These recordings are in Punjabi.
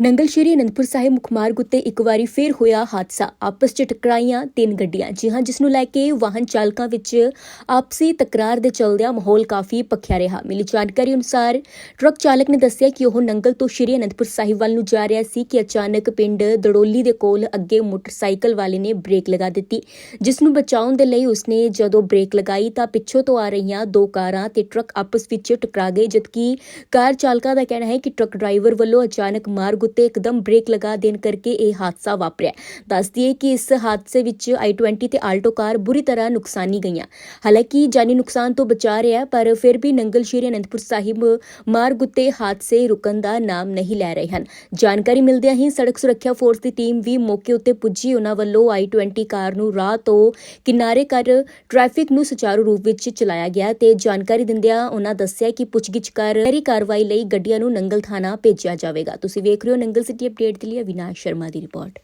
ਨੰਗਲ ਸ਼੍ਰੀ ਅਨੰਦਪੁਰ ਸਾਹਿਬ ਮੁੱਖ ਮਾਰਗ ਉੱਤੇ ਇੱਕ ਵਾਰੀ ਫੇਰ ਹੋਇਆ ਹਾਦਸਾ। ਆਪਸ 'ਚ ਟਕਰਾਈਆਂ ਤਿੰਨ ਗੱਡੀਆਂ। ਜੀ ਹਾਂ, ਜਿਸ ਨੂੰ ਲੈ ਕੇ ਵਾਹਨ ਚਾਲਕਾਂ ਵਿੱਚ ਆਪਸੀ ਤਕਰਾਰ ਦੇ ਚੱਲਦਿਆਂ ਮਾਹੌਲ ਕਾਫੀ ਪੱਖਿਆ ਰਿਹਾ। ਮਿਲੀ ਜਾਣਕਾਰੀ ਅਨੁਸਾਰ ਟਰੱਕ ਚਾਲਕ ਨੇ ਦੱਸਿਆ ਕਿ ਉਹ ਨੰਗਲ ਤੋਂ ਸ਼੍ਰੀ ਅਨੰਦਪੁਰ ਸਾਹਿਬ ਵੱਲ ਨੂੰ ਜਾ ਰਿਹਾ ਸੀ ਕਿ ਅਚਾਨਕ ਪਿੰਡ ਦੜੋਲੀ ਦੇ ਕੋਲ ਅੱਗੇ ਮੋਟਰਸਾਈਕਲ ਵਾਲੇ ਨੇ ਬ੍ਰੇਕ ਲਗਾ ਦਿੱਤੀ। ਜਿਸ ਨੂੰ ਬਚਾਉਣ ਦੇ ਲਈ ਉਸਨੇ ਜਦੋਂ ਬ੍ਰੇਕ ਲਗਾਈ ਤਾਂ ਪਿੱਛੋਂ ਤੋਂ ਆ ਰਹੀਆਂ ਦੋ ਕਾਰਾਂ ਤੇ ਟਰੱਕ ਆਪਸ ਵਿੱਚ ਟਕਰਾ ਗਏ, ਜਦਕਿ ਕਾਰ ਚਾਲਕਾਂ ਦਾ ਕਹਿਣਾ ਹੈ ਕਿ ਟਰੱਕ ਡਰਾਈਵਰ ਵੱਲੋਂ ਅਚਾਨਕ ਮਾਰਗ ਉੱਤੇ ਇੱਕਦਮ ਬ੍ਰੇਕ ਲਗਾ ਦੇਣ ਕਰਕੇ ਇਹ ਹਾਦਸਾ ਵਾਪਰਿਆ। ਦੱਸ ਦਈਏ ਕਿ ਇਸ ਹਾਦਸੇ ਵਿੱਚ i20 ਤੇ ਆਲਟੋ ਕਾਰ ਬੁਰੀ ਤਰ੍ਹਾਂ ਨੁਕਸਾਨੀ ਗਈਆਂ। ਹਾਲਾਂਕਿ ਜਾਨੀ ਨੁਕਸਾਨ ਤੋਂ ਬਚਾ ਰਿਹਾ, ਪਰ ਫਿਰ ਵੀ ਨੰਗਲ ਸ਼੍ਰੀ ਅਨੰਦਪੁਰ ਸਾਹਿਬ ਮਾਰਗ ਉੱਤੇ ਹਾਦਸੇ ਰੁਕਣ ਦਾ ਨਾਮ ਨਹੀਂ ਲੈ ਰਹੇ ਹਨ। ਜਾਣਕਾਰੀ ਮਿਲਦਿਆਂ ਹੀ ਸੜਕ ਸੁਰੱਖਿਆ ਫੋਰਸ ਦੀ ਟੀਮ ਵੀ ਮੌਕੇ ਉੱਤੇ ਪੁੱਜੀ। ਉਹਨਾਂ ਵੱਲੋਂ i20 ਕਾਰ ਨੂੰ ਰਾਹ ਤੋਂ ਕਿਨਾਰੇ ਕਰ ਟ੍ਰੈਫਿਕ ਨੂੰ ਸੁਚਾਰੂ ਰੂਪ ਵਿੱਚ ਚਲਾਇਆ ਗਿਆ ਤੇ ਜਾਣਕਾਰੀ ਦਿੰਦਿਆਂ ਉਹਨਾਂ ਦੱਸਿਆ ਕਿ ਪੁੱਛਗਿੱਛ ਕਰ ਕਾਰਵਾਈ ਲਈ ਗੱਡੀਆਂ ਨੂੰ ਨੰਗਲ ਥਾਣਾ ਭੇਜਿਆ ਜਾਵੇਗਾ। ਤੁਸੀਂ ਵੇਖ ਰਹੇ ਹੋ ਨੰਗਲ ਸਿਟੀ ਅਪਡੇਟ ਦੇ ਲਈ ਅਵਿਨਾਸ਼ ਸ਼ਰਮਾ ਦੀ ਰਿਪੋਰਟ।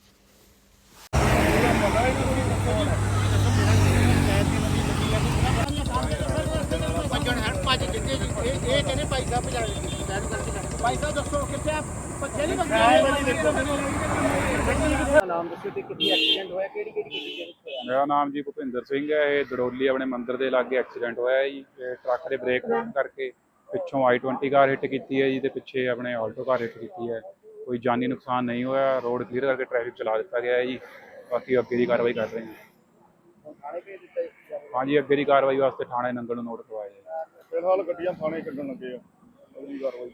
ਇਹ ਕਹਿੰਦੇ ਭਾਈ ਸਾਹਿਬ ਭਜਾ ਭਾਈ ਸਾਹਿਬ ਦੱਸੋ ਕਿੱਥੇ ਆ ਭੱਜੇ ਨਹੀਂ ਨਾਮ ਦੱਸੋ ਤੇ ਕਿੱਥੇ ਐਕਸੀਡੈਂਟ ਹੋਇਆ ਕਿਹੜੀ ਕਿਹੜੀ ਗੱਡੀ ਮੇਰਾ ਨਾਮ ਜੀ ਭੁਪਿੰਦਰ ਸਿੰਘ ਹੈ। ਇਹ ਦੜੋਲੀ ਆਪਣੇ ਮੰਦਿਰ ਦੇ ਲਾਗੇ ਐਕਸੀਡੈਂਟ ਹੋਇਆ ਹੈ ਜੀ ਟਰੱਕ ਦੇ ਬ੍ਰੇਕ ਲਾਉਣ ਕਰਕੇ ਪਿੱਛੋਂ i20 ਕਾਰ ਹਿੱਟ ਕੀਤੀ ਹੈ ਜੀ ਤੇ ਪਿੱਛੇ ਆਪਣੇ ਆਲਟੋ ਕਾਰ ਹਿੱਟ ਕੀਤੀ ਹੈ। ਕੋਈ ਜਾਨੀ ਨੁਕਸਾਨ ਨਹੀਂ ਹੋਇਆ ਰੋਡ ਕਲੀਅਰ ਕਰਕੇ ਟ੍ਰੈਫਿਕ ਚਲਾ ਦਿੱਤਾ ਗਿਆ ਹੈ ਜੀ ਬਾਕੀ ਅੱਗੇ ਦੀ ਕਾਰਵਾਈ ਕਰ ਰਹੇ ਹਾਂ। ਜੀ ਹਾਂਜੀ ਅੱਗੇ ਦੀ ਕਾਰਵਾਈ ਵਾਸਤੇ ਥਾਣੇ ਨੰਗਲ ਨੂੰ ਨੋਟ ਕਰਵਾਇਆ ਜਾਏ ਫਿਲਹਾਲ ਗੱਡੀਆਂ ਥਾਣੇ ਕੱਢਣ ਲੱਗੇ ਆ ਅਗਲੀ ਕਾਰਵਾਈ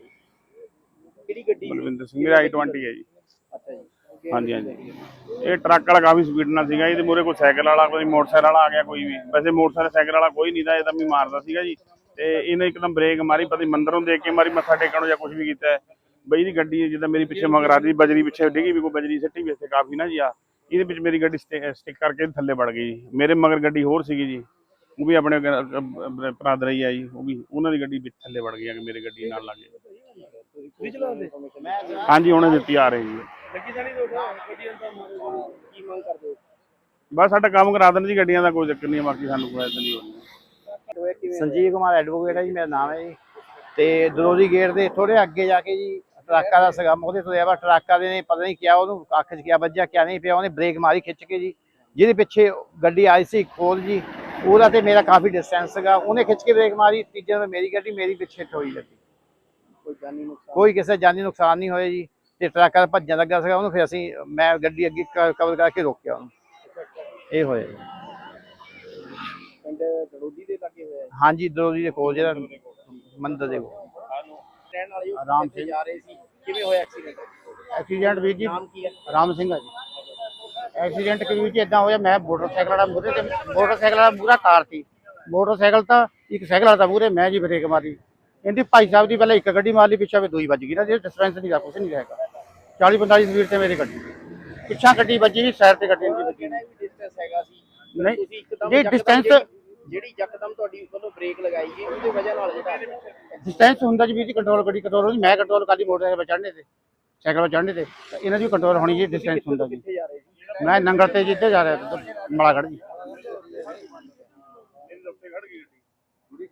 ਕਿਹੜੀ ਗੱਡੀ? ਬਲਵਿੰਦਰ ਸਿੰਘ ਮੇਰਾ i20 ਹੈ ਜੀ। ਅੱਛਾ ਜੀ। ਹਾਂਜੀ ਹਾਂਜੀ। ਇਹ ਟਰੱਕ ਵਾਲਾ ਕਾਫੀ ਸਪੀਡ ਨਾਲ ਸੀਗਾ ਇਹਦੇ ਮੂਹਰੇ ਕੋਈ ਸਾਈਕਲ ਵਾਲਾ ਕੋਈ ਮੋਟਰਸਾਈਕਲ ਵਾਲਾ ਆ ਗਿਆ ਕੋਈ ਵੀ। ਵੈਸੇ ਮੋਟਰਸਾਈਕਲ ਸਾਈਕਲ ਵਾਲਾ ਕੋਈ ਨਹੀਂ ਦਾ ਇਹ ਤਾਂ ਵੀ ਮਾਰਦਾ ਸੀਗਾ ਜੀ। ਤੇ ਇਹਨੇ ਇੱਕਦਮ ਬ੍ਰੇਕ ਮਾਰੀ ਪਤਾ ਮੰਦਰੋਂ ਦੇਖ ਕੇ ਮਾਰੀ ਮੱਥਾ ਟੇਕਣ ਜਾਂ ਕੁਝ ਵੀ ਕੀਤਾ। ਬਈ ਦੀ ਗੱਡੀ ਜਿੱਦਾਂ ਮੇਰੀ ਪਿੱਛੇ ਮਗਰ ਆ ਰਹੀ ਬਜਰੀ ਪਿੱਛੇ ਡਿੱਗੀ ਵੀ ਕੋਈ ਬਜਰੀ ਸਿੱਟੀ ਵੀ ਇੱਥੇ ਕਾਫੀ ਨਾ ਜੀ ਆ। ਇਹਦੇ ਵਿੱਚ ਮੇਰੀ ਗੱਡੀ ਸਟਿਕ ਕਰਕੇ ਥੱਲੇ ਵੜ ਗਈ ਜੀ। ਮੇਰੇ ਮਗਰ ਗੱਡੀ ਹੋਰ ਸੀਗੀ ਜੀ। ਉਹ ਵੀ ਆਪਣੇ ਭਰਾਦਰ ਹੀ ਆ ਜੀ ਉਹ ਵੀ ਉਹਨਾਂ ਦੀ ਗੱਡੀ ਵਿੱਚ ਥੱਲੇ ਵੜ ਗਈ ਆ ਕਿ ਮੇਰੀ ਗੱਡੀ ਨਾਲ ਲੱਗ ਗਈ। ਹਾਂਜੀ ਉਹਨੇ ਦਿੱਤੀ ਆ ਰਹੀ ਜੀ। ਬਸ ਸਾਡਾ ਕੰਮ ਕਰਾ ਦੇਣ ਜੀ ਗੱਡੀਆਂ ਦਾ ਕੋਈ ਚੱਕਰ ਨਹੀਂ ਬਾਕੀ ਸਾਨੂੰ ਕੋਈ ਨਹੀਂ ਹੋਣੀ ਸੰਜੀਵ ਕੁਮਾਰ ਐਡਵੋਕੇਟ ਹੈ ਜੀ ਮੇਰਾ ਨਾਮ ਹੈ ਜੀ। ਤੇ ਦਰੋਜ਼ੀ ਗੇਟ ਦੇ ਥੋੜੇ ਅੱਗੇ ਜਾ ਕੇ ਜੀ ਟਰੱਕਾਂ ਦਾ ਸਗਮ ਉਹਦੇ ਤੋਂ ਆਵਾ ਟਰੱਕਾਂ ਦੇ ਨੇ ਪਤਾ ਨਹੀਂ ਕਿਆ ਉਹਨੂੰ ਅੱਖ 'ਚ ਕਿਆ ਵੱਜਿਆ ਕਿਆ ਨਹੀਂ ਪਿਆ ਉਹਨੇ ਬ੍ਰੇਕ ਮਾਰੀ ਖਿੱਚ ਕੇ ਜੀ। ਜਿਹਦੇ ਪਿੱਛੇ ਗੱਡੀ ਆਈ ਸੀ ਖੋਲ ਜੀ ਉਹਦਾ ਤੇ ਮੇਰਾ ਕਾਫੀ ਡਿਸਟੈਂਸ ਸੀਗਾ। ਉਹਨੇ ਖਿੱਚ ਕੇ ਬ੍ਰੇਕ ਮਾਰੀ ਤੀਜੇ ਨੰਬਰ ਮੇਰੀ ਗੱਡੀ ਮੇਰੀ ਪਿੱਛੇ ਠੋਈ ਗੱਡੀ ਕੋਈ ਜਾਨੀ ਨੁਕਸਾਨ? ਕੋਈ ਕਿਸੇ ਜਾਨੀ ਨੁਕਸਾਨ ਨਹੀਂ ਹੋਇਆ ਜੀ। ਤੇ ਟਰੱਕ ਵਾਲਾ ਭੱਜਣ ਲੱਗਾ ਸੀਗਾ ਉਹਨੂੰ ਫਿਰ ਅਸੀਂ ਮੈਂ ਗੱਡੀ ਅੱਗੇ ਕਵਰ ਕਰਕੇ ਰੋਕਿਆ ਉਹਨੂੰ। ਇਹ ਹੋਇਆ ਜੀ। ਪਿੰਡ ਦੜੋਦੀ ਦੇ ਲੱਗੇ ਹੋਇਆ ਹਾਂਜੀ ਦਰੋਜ਼ੀ ਦੇ ਕੋਲ ਜਿਹੜਾ ਮੰਦਰ ਦੇ ਕੋਲ। ਰਹਿਣ ਵਾਲੇ ਰਾਮ ਕਿੱਥੇ ਜਾ ਰਹੇ ਸੀ। ਕਿਵੇਂ ਹੋਇਆ ਐਕਸੀਡੈਂਟ ਐਕਸੀਡੈਂਟ ਵੀਰ ਜੀ ਨਾਮ ਕੀ ਹੈ? ਰਾਮ ਸਿੰਘ ਆ ਜੀ। ਐਕਸੀਡੈਂਟ ਕਿ ਵਿੱਚ ਇਦਾਂ ਹੋਇਆ ਮੈਂ ਮੋਟਰਸਾਈਕਲ ਵਾਲਾ ਮੂਹਰੇ ਤੇ ਮੋਟਰਸਾਈਕਲ ਵਾਲਾ ਮੂਹਰਾ ਕਾਰ ਸੀ। ਮੋਟਰਸਾਈਕਲ ਤਾਂ ਇੱਕ ਸਾਈਕਲ ਵਾਲਾ ਤਾਂ ਮੂਹਰੇ ਮੈਂ ਜੀ ਬ੍ਰੇਕ ਮਾਰੀ। ਇਹਦੀ ਭਾਈ ਸਾਹਿਬ ਦੀ ਪਹਿਲਾਂ ਇੱਕ ਗੱਡੀ ਮਾਰ ਲਈ ਪਿੱਛੇ ਵੀ ਦੂਈ ਵੱਜ ਗਈ ਨਾ ਜੇ ਡਿਸਟੈਂਸ ਨਹੀਂ ਦਾ ਕੁਛ ਨਹੀਂ ਰਹੇਗਾ 40 45 ਸਪੀਡ ਤੇ ਮੇਰੀ ਗੱਡੀ। ਪਿੱਛਾ ਗੱਡੀ ਵੱਜੀ ਵੀ ਸਾਈਡ ਤੇ ਗੱਡੀ ਵੱਜੀ। ਡਿਸਟੈਂਸ ਹੈਗਾ ਸੀ? ਨਹੀਂ, ਜੇ distance- ਜਿਹੜੀ- ਯਕਦਮ ਤੁਹਾਡੀ ਵੱਲੋਂ ਬ੍ਰੇਕ ਲਗਾਈ ਗਈ ਉਹਦੀ ਵਜ੍ਹਾ ਨਾਲ ਜਿਹੜਾ ਡਿਸਟੈਂਸ ਹੁੰਦਾ ਜੀ ਜੀ ਕੰਟਰੋਲ ਗੱਡੀ ਕੰਟਰੋਲ ਹੁੰਦੀ ਮੈਂ ਕੰਟਰੋਲ ਕਰਦੀ ਮੋਟਰਸਾਈਕਲ 'ਤੇ ਚੜ੍ਹਨੇ ਤੇ ਸਾਈਕਲ 'ਤੇ ਚੜ੍ਹਨੇ ਤੇ ਇਹਨਾਂ ਦੀ ਕੰਟਰੋਲ ਹੋਣੀ ਜੀ ਡਿਸਟੈਂਸ ਹੁੰਦਾ ਜੀ। ਮੈਂ ਨੰਗਲ ਤੇ ਜਿੱਥੇ ਜਾ ਰਿਹਾ ਸੀ ਮਲਾਗੜ੍ਹ ਜੀ।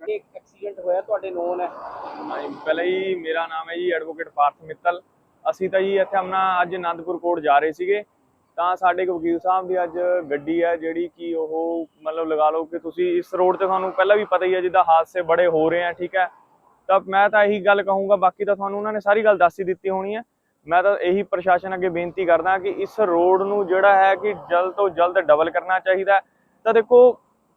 ਇੱਕ ਐਕਸੀਡੈਂਟ ਹੋਇਆ ਤੁਹਾਡੇ ਨੋਨ ਹੈ? ਪਹਿਲਾਂ ਹੀ ਮੇਰਾ ਨਾਮ ਹੈ ਜੀ ਐਡਵੋਕੇਟ ਪਾਰਥ ਮਿੱਤਲ। ਅਸੀਂ ਤਾਂ ਜੀ ਇੱਥੇ ਆਪਣਾ ਅੱਜ ਆਨੰਦਪੁਰ ਕੋਰਟ ਜਾ ਰਹੇ ਸੀਗੇ। ਤਾਂ ਸਾਡੇ ਇੱਕ ਵਕੀਲ ਸਾਹਿਬ ਦੀ ਅੱਜ ਗੱਡੀ ਹੈ ਜਿਹੜੀ ਕਿ ਉਹ ਮਤਲਬ ਲਗਾ ਲਓ ਕਿ ਤੁਸੀਂ ਇਸ ਰੋਡ ਤੇ ਤੁਹਾਨੂੰ ਪਹਿਲਾਂ ਵੀ ਪਤਾ ਹੀ ਹੈ ਜਿੱਦਾਂ ਹਾਦਸੇ ਬੜੇ ਹੋ ਰਹੇ ਆ, ਠੀਕ ਹੈ? ਤਾਂ ਮੈਂ ਤਾਂ ਇਹੀ ਗੱਲ ਕਹੂੰਗਾ, ਬਾਕੀ ਤਾਂ ਤੁਹਾਨੂੰ ਉਹਨਾਂ ਨੇ ਸਾਰੀ ਗੱਲ ਦੱਸ ਹੀ ਦਿੱਤੀ ਹੋਣੀ ਹੈ। ਮੈਂ ਤਾਂ ਇਹੀ ਪ੍ਰਸ਼ਾਸਨ ਅੱਗੇ ਬੇਨਤੀ ਕਰਦਾ ਕਿ ਇਸ ਰੋਡ ਨੂੰ ਜਿਹੜਾ ਹੈ ਕਿ ਜਲਦ ਤੋਂ ਜਲਦ ਡਬਲ ਕਰਨਾ ਚਾਹੀਦਾ ਤਾਂ ਦੇਖੋ,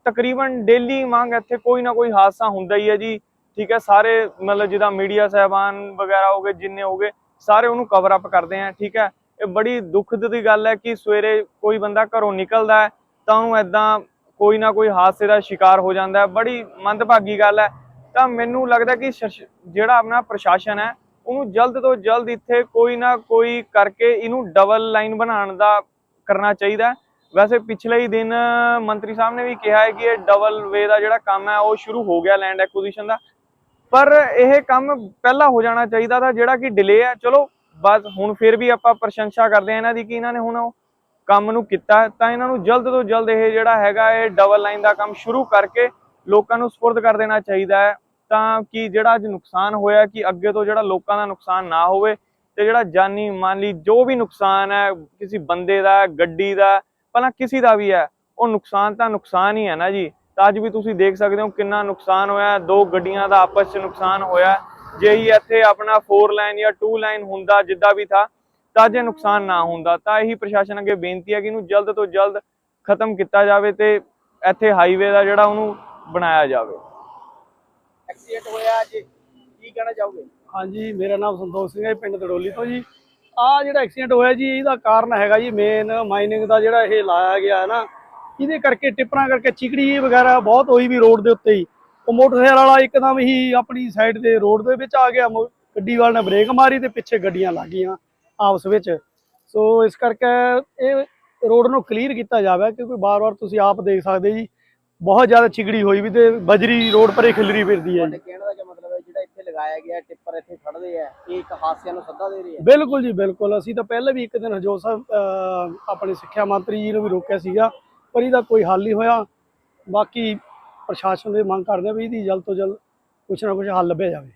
ਤਕਰੀਬਨ ਡੇਲੀ ਮੰਗ ਇੱਥੇ ਕੋਈ ਨਾ ਕੋਈ ਹਾਦਸਾ ਹੁੰਦਾ ਹੀ ਹੈ ਜੀ, ਠੀਕ ਹੈ? ਸਾਰੇ ਮਤਲਬ ਜਿੱਦਾਂ ਮੀਡੀਆ ਸਹਿਬਾਨ ਵਗੈਰਾ ਹੋ ਗਏ, ਜਿੰਨੇ ਹੋ ਗਏ, ਸਾਰੇ ਉਹਨੂੰ ਕਵਰ ਅਪ ਕਰਦੇ ਆ, ਠੀਕ ਹੈ? ਇਹ ਬੜੀ ਦੁੱਖ ਦੀ ਗੱਲ ਹੈ ਕਿ ਸਵੇਰੇ ਕੋਈ ਬੰਦਾ ਘਰੋਂ ਨਿਕਲਦਾ ਹੈ ਤਾਂ ਉਹਨੂੰ ਐਦਾਂ ਕੋਈ ਨਾ ਕੋਈ ਹਾਦਸੇ ਦਾ ਸ਼ਿਕਾਰ ਹੋ ਜਾਂਦਾ ਹੈ। ਬੜੀ ਮੰਦਭਾਗੀ ਗੱਲ ਹੈ। ਤਾਂ ਮੈਨੂੰ ਲੱਗਦਾ ਕਿ ਸ਼ਸ਼- ਜਿਹੜਾ ਆਪਣਾ ਪ੍ਰਸ਼ਾਸਨ ਹੈ, ਉਹਨੂੰ ਜਲਦ ਤੋਂ ਜਲਦ ਇੱਥੇ ਕੋਈ ਨਾ ਕੋਈ ਕਰਕੇ ਇਹਨੂੰ ਡਬਲ ਲਾਈਨ ਬਣਾਉਣ ਦਾ ਕਰਨਾ ਚਾਹੀਦਾ ਵੈਸੇ ਪਿਛਲੇ ਹੀ ਦਿਨ ਮੰਤਰੀ ਸਾਹਿਬ ਨੇ ਵੀ ਕਿਹਾ ਹੈ ਕਿ ਇਹ ਡਬਲ ਵੇ ਦਾ ਜਿਹੜਾ ਕੰਮ ਹੈ, ਉਹ ਸ਼ੁਰੂ ਹੋ ਗਿਆ ਲੈਂਡ ਐਕੁਜੀਸ਼ਨ ਦਾ। ਪਰ ਇਹ ਕੰਮ ਪਹਿਲਾਂ ਹੋ ਜਾਣਾ ਚਾਹੀਦਾ ਤਾਂ ਜਿਹੜਾ ਕਿ ਡਿਲੇ ਹੈ। ਚਲੋ ਬਸ ਹੁਣ ਫਿਰ ਵੀ ਆਪਾਂ ਪ੍ਰਸ਼ੰਸਾ ਕਰਦੇ ਆ ਇਹਨਾਂ ਦੀ ਕਿ ਇਹਨਾਂ ਨੇ ਹੁਣ ਉਹ ਕੰਮ ਨੂੰ ਕੀਤਾ ਤਾਂ ਇਹਨਾਂ ਨੂੰ ਜਲਦ ਤੋਂ ਜਲਦ ਇਹ ਜਿਹੜਾ ਹੈਗਾ ਇਹ ਡਬਲ ਲਾਈਨ ਦਾ ਕੰਮ ਸ਼ੁਰੂ ਕਰਕੇ ਲੋਕਾਂ ਨੂੰ ਸਪੁਰਦ ਕਰ ਦੇਣਾ ਚਾਹੀਦਾ ਹੈ। ਤਾਂ ਕਿ ਜਿਹੜਾ ਅੱਜ ਨੁਕਸਾਨ ਹੋਇਆ ਕਿ ਅੱਗੇ ਤੋਂ ਜਿਹੜਾ ਲੋਕਾਂ ਦਾ ਨੁਕਸਾਨ ਨਾ ਹੋਵੇ ਤੇ ਜਿਹੜਾ ਜਾਨੀ ਮਾਲੀ ਜੋ ਵੀ ਨੁਕਸਾਨ ਹੈ, ਕਿਸੇ ਬੰਦੇ ਦਾ, ਗੱਡੀ ਦਾ ਪਹਿਲਾਂ ਕਿਸੇ ਦਾ ਵੀ ਹੈ, ਉਹ ਨੁਕਸਾਨ ਤਾਂ ਨੁਕਸਾਨ ਹੀ ਹੈ ਨਾ ਜੀ। ਤਾਂ ਅੱਜ ਵੀ ਤੁਸੀਂ ਦੇਖ ਸਕਦੇ ਹੋ ਕਿੰਨਾ ਨੁਕਸਾਨ ਹੋਇਆ ਦੋ ਗੱਡੀਆਂ ਦਾ ਆਪਸ 'ਚ ਨੁਕਸਾਨ ਹੋਇਆ ਹੈ। ਜੇ ਹੀ ਇੱਥੇ ਆਪਣਾ 4 ਲਾਈਨ ਜਾਂ 2 ਲਾਈਨ ਹੁੰਦਾ ਜਿੱਦਾਂ ਵੀ ਥਾ ਤਾਂ ਜੇ ਨੁਕਸਾਨ ਨਾ ਹੁੰਦਾ ਤਾਂ ਇਹੀ ਪ੍ਰਸ਼ਾਸਨ ਅੱਗੇ ਬੇਨਤੀ ਹੈ ਕਿ ਇਹਨੂੰ ਜਲਦ ਤੋਂ ਜਲਦ ਖਤਮ ਕੀਤਾ ਜਾਵੇ ਤੇ ਇੱਥੇ ਹਾਈਵੇ ਦਾ ਜਿਹੜਾ ਉਹਨੂੰ ਬਣਾਇਆ ਜਾਵੇ। ਐਕਸੀਡੈਂਟ ਹੋਇਆ ਅੱਜ ਕੀ ਕਹਿਣਾ ਚਾਹੋਗੇ? ਹਾਂਜੀ ਮੇਰਾ ਨਾਮ ਸੰਤੋਖ ਸਿੰਘ ਹੈ ਪਿੰਡ ਦੜੋਲੀ ਤੋਂ ਜੀ। ਆ ਜਿਹੜਾ ਐਕਸੀਡੈਂਟ ਹੋਇਆ ਜੀ ਇਹਦਾ ਕਾਰਨ ਹੈਗਾ ਜੀ ਮੇਨ ਮਾਈਨਿੰਗ ਦਾ ਜਿਹੜਾ ਇਹ ਲਾਇਆ ਗਿਆ ਹੈ ਨਾ ਇਹਦੇ ਕਰਕੇ ਟਿੱਪਰਾਂ ਕਰਕੇ ਚਿਕੜੀ ਵਗੈਰਾ ਬਹੁਤ ਹੋਈ ਵੀ ਰੋਡ ਦੇ ਉੱਤੇ ਹੀ। ਉਹ ਮੋਟਰਸਾਈਕਲ ਵਾਲਾ ਇੱਕਦਮ ਹੀ ਆਪਣੀ ਸਾਈਡ ਦੇ ਰੋਡ ਦੇ ਵਿੱਚ ਆ ਗਿਆ। ਗੱਡੀ ਵਾਲੇ ਨੇ ਬ੍ਰੇਕ ਮਾਰੀ ਤੇ ਪਿੱਛੇ ਗੱਡੀਆਂ ਲੱਗ ਗਈਆਂ ਆਪਸ ਵਿੱਚ। ਸੋ ਇਸ ਕਰਕੇ ਇਹ ਰੋਡ ਨੂੰ ਕਲੀਅਰ ਕੀਤਾ ਜਾਵੇ ਕਿਉਂਕਿ ਬਾਰ-ਬਾਰ ਤੁਸੀਂ ਆਪ ਦੇਖ ਸਕਦੇ ਜੀ ਬਹੁਤ ਜ਼ਿਆਦਾ ਚਿਕੜੀ ਹੋਈ ਵੀ ਤੇ ਬਜਰੀ ਰੋਡ ਪਰ ਖਿਲਰੀ ਫਿਰਦੀ ਹੈ ਜੀ। ਕਹਿਣ ਦਾ ਕੀ ਮਤਲਬ ਹੈ? ਜਿਹੜਾ ਇੱਥੇ ਲਗਾਇਆ ਗਿਆ ਟਿੱਪਰ ਇੱਥੇ ਖੜਦੇ ਆ ਇਹ ਇੱਕ ਹਾਦਸਿਆਂ ਨੂੰ ਸੱਦਾ ਦੇ ਰਹੇ ਆ? ਬਿਲਕੁਲ ਜੀ ਬਿਲਕੁਲ। ਅਸੀਂ ਤਾਂ ਪਹਿਲਾਂ ਵੀ ਇੱਕ ਦਿਨ ਹਜੋਰ ਸਾਹਿਬ ਆਪਣੇ ਸਿੱਖਿਆ ਮੰਤਰੀ ਜੀ ਨੂੰ ਵੀ ਰੋਕਿਆ ਸੀਗਾ ਪਰ ਇਹਦਾ ਕੋਈ ਹੱਲ ਨਹੀਂ ਹੋਇਆ। ਬਾਕੀ ਪ੍ਰਸ਼ਾਸਨ ਦੇ ਮੰਗ ਕਰਦੇ ਆ ਵੀ ਇਹਦੀ ਜਲਦ ਤੋਂ ਜਲਦ ਕੁਛ ਨਾ ਕੁਛ ਹੱਲ ਲੱਭਿਆ ਜਾਵੇ।